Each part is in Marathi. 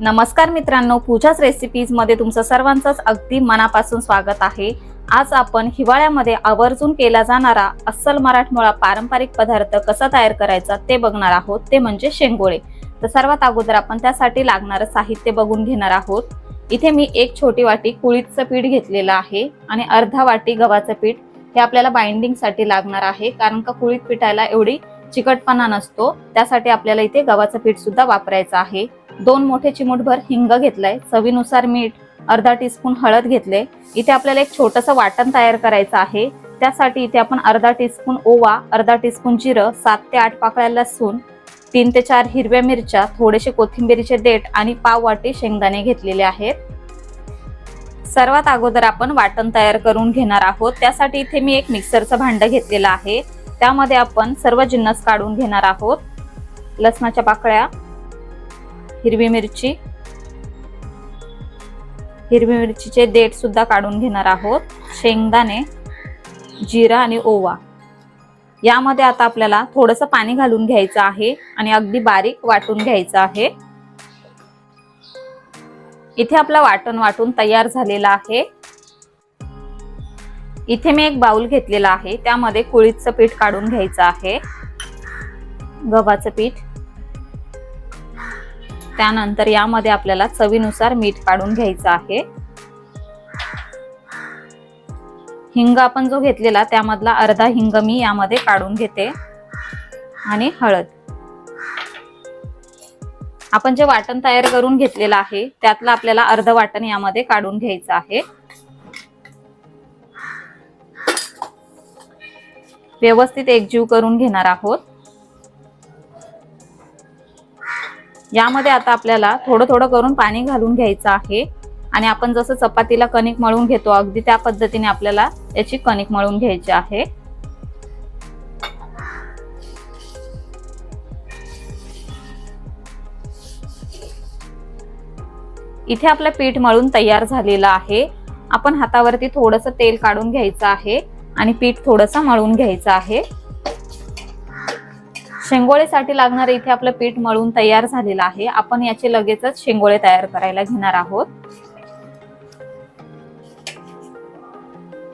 नमस्कार मित्रांनो पूजाच रेसिपीजमध्ये तुमचं सर्वांचंच अगदी मनापासून स्वागत आहे. आज आपण हिवाळ्यामध्ये आवर्जून केला जाणारा अस्सल मराठमोळा पारंपरिक पदार्थ कसा तयार करायचा ते बघणार आहोत. ते म्हणजे शेंगोळे. तर सर्वात अगोदर आपण त्यासाठी लागणारं साहित्य बघून घेणार आहोत. इथे मी एक छोटी वाटी कुळीतचं पीठ घेतलेलं आहे आणि अर्धा वाटी गव्हाचं पीठ हे आपल्याला बाइंडिंगसाठी लागणार आहे कारण का कुळीत पिठाला एवढी चिकटपणा नसतो. त्यासाठी आपल्याला इथे गव्हाचं पीठ सुद्धा वापरायचं आहे. दोन मोठे चिमूटभर हिंग घेतलाय चवीनुसार मीठ अर्धा टीस्पून हळद घेतले इथे आपल्याला एक छोटंसं वाटण तयार करायचं आहे. त्यासाठी इथे आपण अर्धा टीस्पून ओवा अर्धा टीस्पून जिरं सात ते आठ पाकळ्या लसूण तीन ते चार हिरव्या मिरच्या थोडेसे कोथिंबीरीचे देठ आणि पाव वाटी शेंगदाणे घेतलेले आहेत. सर्वात अगोदर आपण वाटण तयार करून घेणार आहोत. त्यासाठी इथे मी एक मिक्सरचं भांड घेतलेलं आहे. त्यामध्ये आपण सर्व जिन्नस काढून घेणार आहोत. लसणाच्या पाकळ्या. हिरवी मिरची. हिरवी मिरचीचे देठ सुद्धा काढून घेणार आहोत. शेंगदाणे जिरा आणि ओवा. यामध्ये आता आपल्याला थोडंसं पाणी घालून घ्यायचं आहे आणि अगदी बारीक वाटून घ्यायचं आहे. इथे आपलं वाटण वाटून तयार झालेलं आहे. इथे मी एक बाउल घेतलेला आहे. त्यामध्ये कुळीचं पीठ काढून घ्यायचं आहे. गव्हाचं पीठ. त्यानंतर यामध्ये आपल्याला चवीनुसार मीठ काढून घ्यायचं आहे. हिंग आपण जो घेतलेला त्यामधला अर्धा हिंग मी यामध्ये काढून घेते. आणि हळद. आपण जे वाटण तयार करून घेतलेलं आहे त्यातलं आपल्याला अर्ध वाटण यामध्ये काढून घ्यायचं आहे. व्यवस्थित एकजीव करून घेणार आहोत. यामध्ये आता आपल्याला थोडं थोडं करून पाणी घालून घ्यायचं आहे. आणि आपण जसं चपातीला कणिक मळून घेतो अगदी त्या पद्धतीने आपल्याला याची कणिक मळून घ्यायची आहे. इथे आपलं पीठ मळून तयार झालेलं आहे. आपण हातावरती थोडस तेल काढून घ्यायचं आहे आणि पीठ थोडस मळून घ्यायचं आहे. शेंगोळेसाठी लागणार इथे आपलं पीठ मळून तयार झालेलं आहे. आपण याचे लगेचच शेंगोळे तयार करायला घेणार आहोत.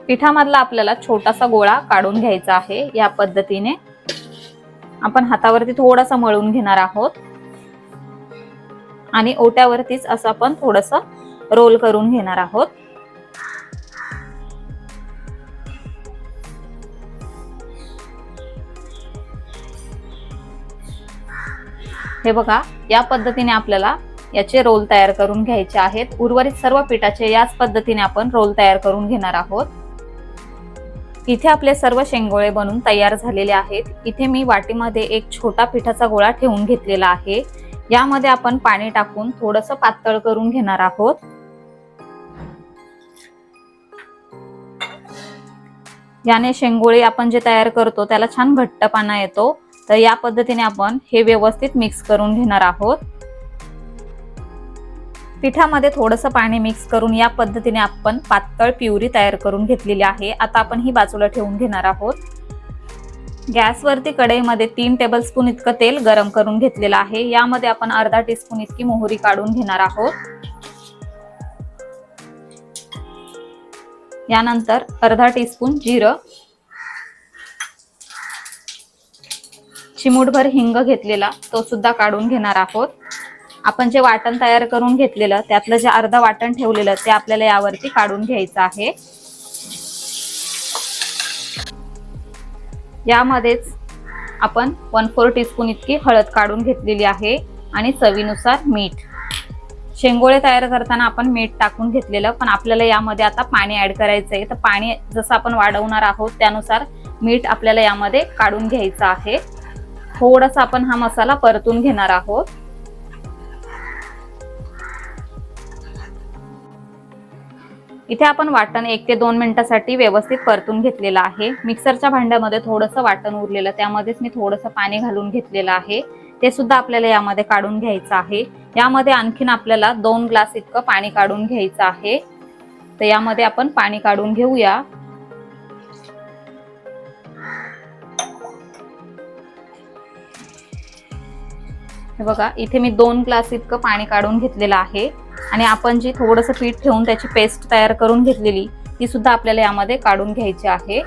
पिठामधला आपल्याला छोटासा गोळा काढून घ्यायचा आहे या पद्धतीने. आपण हातावरती थोडासा मळून घेणार आहोत. आणि ओट्यावरतीच असं आपण थोडस रोल करून घेणार आहोत. हे बघा या पद्धतीने आपल्याला याचे रोल तयार करून घ्यायचे आहेत. उर्वरित सर्व पिठाचे याच पद्धतीने आपण रोल तयार करून घेणार आहोत. इथे आपले सर्व शेंगोळे बनून तयार झालेले आहेत. इथे मी वाटीमध्ये एक छोटा पिठाचा गोळा ठेवून घेतलेला आहे. यामध्ये आपण पाणी टाकून थोडस पातळ करून घेणार आहोत. याने शेंगोळे आपण जे तयार करतो त्याला छान घट्टपणा येतो. तर या पद्धतीने आपण हे व्यवस्थित मिक्स करून घेणार आहोत. पिठामध्ये थोडंसं पाणी मिक्स करून या पद्धतीने आपण पातळ प्युरी तयार करून घेतलेली आहे. आता आपण ही बाजूला ठेवून घेणार आहोत. गॅसवरती कढईमध्ये तीन टेबलस्पून इतकं तेल गरम करून घेतलेलं आहे. यामध्ये आपण अर्धा टीस्पून इतकी मोहरी काढून घेणार आहोत. यानंतर अर्धा टीस्पून जिरं चिमूटभर हिंग घेतलेला तो सुद्धा काढून घेणार आहोत. आपण जे वाटण तयार करून घेतलेलं त्यातलं जे अर्ध वाटण ठेवलेलं ते आपल्याला यावरती काढून घ्यायचं आहे. यामध्येच आपण वन फोर टीस्पून इतकी हळद काढून घेतलेली आहे आणि चवीनुसार मीठ. शेंगोळे तयार करताना आपण मीठ टाकून घेतलेलं पण आपल्याला यामध्ये आता पाणी ऍड करायचं आहे तर पाणी जसं आपण वाढवणार आहोत त्यानुसार मीठ आपल्याला यामध्ये काढून घ्यायचं आहे. थोडासा आपण हा मसाला परतून घेणार आहोत. इथे आपण वाटण एक ते दोन मिनिटासाठी व्यवस्थित परतून घेतलेलं आहे. मिक्सरच्या भांड्यामध्ये थोडंसं वाटण उरलेलं त्यामध्येच मी थोडंसं पाणी घालून घेतलेलं आहे. ते सुद्धा आपल्याला यामध्ये काढून घ्यायचं आहे. यामध्ये आणखीन आपल्याला दोन ग्लास इतकं पाणी काढून घ्यायचं आहे. तर यामध्ये आपण पाणी काढून घेऊया. हे बघा इथे मी दोन ग्लास इतकं पाणी काढून घेतलेलं आहे. आणि आपण जी थोडंसं पीठ ठेवून त्याची पेस्ट तयार करून घेतलेली ती सुद्धा आपल्याला यामध्ये काढून घ्यायची आहे.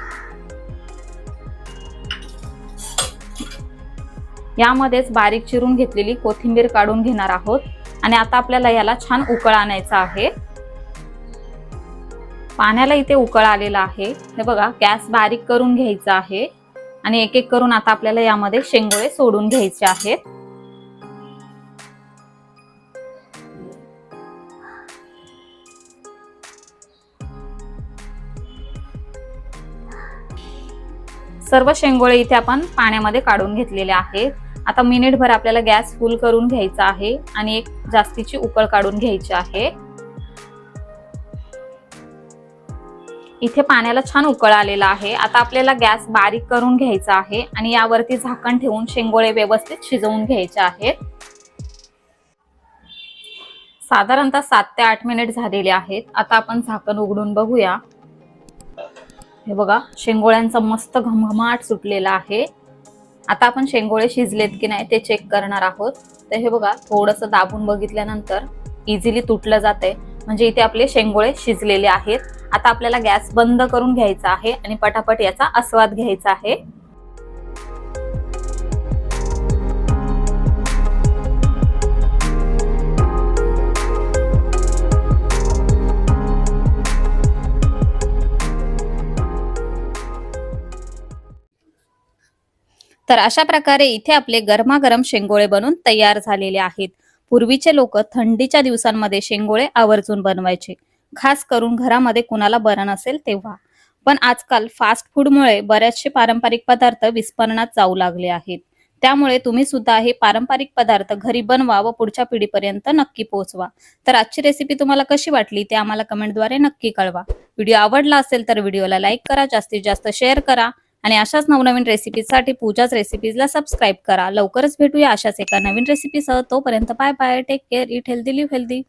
यामध्येच बारीक चिरून घेतलेली कोथिंबीर काढून घेणार आहोत. आणि आता आपल्याला याला छान उकळ आणायचा आहे. पाण्याला इथे उकळ आलेला आहे. हे बघा गॅस बारीक करून घ्यायचा आहे. आणि एक एक करून आता आपल्याला यामध्ये शेंगोळे सोडून घ्यायचे आहेत. सर्व शेंगोळे इथे आपण पाण्यामध्ये काढून घेतलेले आहेत. आता मिनिटभर आपल्याला गॅस फुल करून घ्यायचा आहे आणि एक जास्तीची उकळ काढून घ्यायची आहे. इथे पाण्याला छान उकळ आलेला आहे. आता आपल्याला गॅस बारीक करून घ्यायचा आहे आणि यावरती झाकण ठेवून शेंगोळे व्यवस्थित शिजवून घ्यायचे आहेत. साधारणतः सात ते आठ मिनिट झालेले आहेत. आता आपण झाकण उघडून बघूया. हे बघा शेंगोळ्यांचा मस्त घमघमाट सुटलेला आहे. आता आपण शेंगोळे शिजलेत की नाही ते चेक करणार आहोत. तर हे बघा थोडंसं दाबून बघितल्यानंतर इझिली तुटलं जाते म्हणजे इथे आपले शेंगोळे शिजलेले आहेत. आता आपल्याला गॅस बंद करून घ्यायचा आहे आणि पटापट याचा आस्वाद घ्यायचा आहे. तर अशा प्रकारे इथे आपले गरमागरम शेंगोळे बनून तयार झालेले आहेत. पूर्वीचे लोक थंडीच्या दिवसांमध्ये शेंगोळे आवर्जून बनवायचे. खास करून घरामध्ये कुणाला बरं नसेल तेव्हा. पण आजकाल फास्ट फूडमुळे बरेचसे पारंपरिक पदार्थ विस्मरणात जाऊ लागले आहेत. त्यामुळे तुम्ही सुद्धा हे पारंपरिक पदार्थ घरी बनवा व पुढच्या पिढीपर्यंत नक्की पोहोचवा तर आजची रेसिपी तुम्हाला कशी वाटली ते आम्हाला कमेंटद्वारे नक्की कळवा. व्हिडिओ आवडला असेल तर व्हिडिओला लाईक करा जास्तीत जास्त शेअर करा. आणि अशाच नवनवीन रेसिपीजसाठी पूजाच रेसिपीजला सबस्क्राईब करा. लवकरच भेटूया अशाच एका नवीन रेसिपीसह तोपर्यंत bye bye take care eat healthy live healthy